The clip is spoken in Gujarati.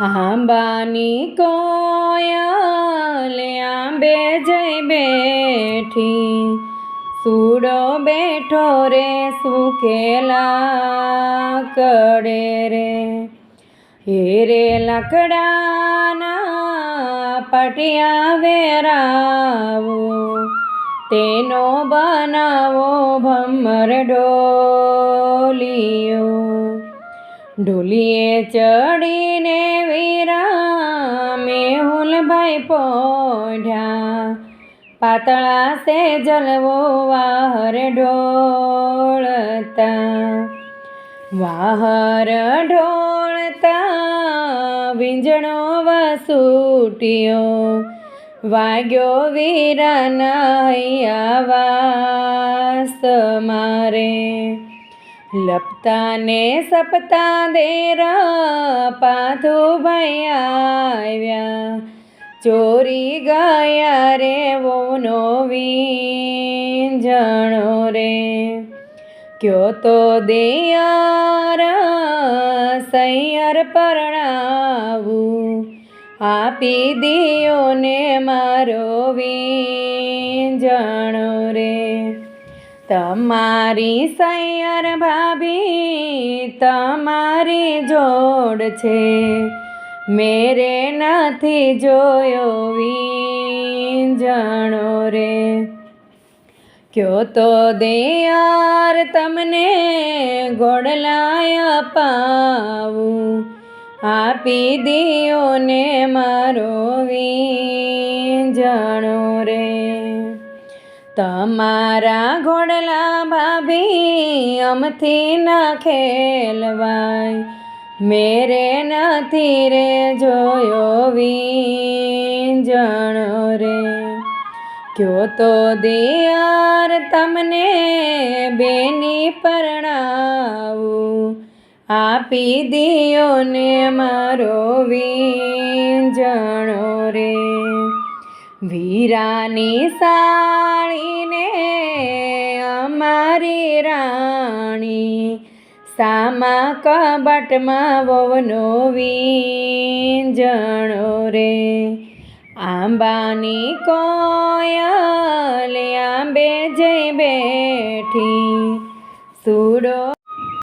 આંબાની કોયલે આંબે જઈ બેઠી. સુડો બેઠો રે, સુકેલા કડે રે. હેરે લકડાના પટિયા વેરાવો, તેનો બનાવો ભમર ડોલિયો ઢોલીએ ચડીને વીરા મેહુલભાઈ પોઢ્યા. પાતળા સે જલવો વાહર ઢોળતા. વાહર ઢોળતા, વીંજણો વસૂટ્યો વાગ્યો વીરાના વાસ મારે. લપતા ને સપતા દેરા પાથો ભાઈ આવ્યા. ચોરી ગયા રે વોનો જણો રે. ક્યો તો દેયાર સૈયર પરણાવું. આપી દિયો ને મારો વીંજણો રે તમારી સૈયર ભાભી તમારી જોડ છે. મેરે નથી જોયો જણો રે. ક્યો તો દેયાર તમને ગોડલાય પાવું આપી દિયો ને મારો વી જણો રે. તમારા ઘોડલા ભાભી અમથી ના ખેલવાય. મેરે નથી રે જોયો વીંજણો રે. કયો તો દિયાર તમને બેની પરણાવું. આપી દિયો ને મારો વીંજણો વીરાની સાળીને અમારી રાણી સામા કબાટમાં વવનો વીંજણો રે. આંબાની કોયલ, આંબે જઈ બેઠી, સુડો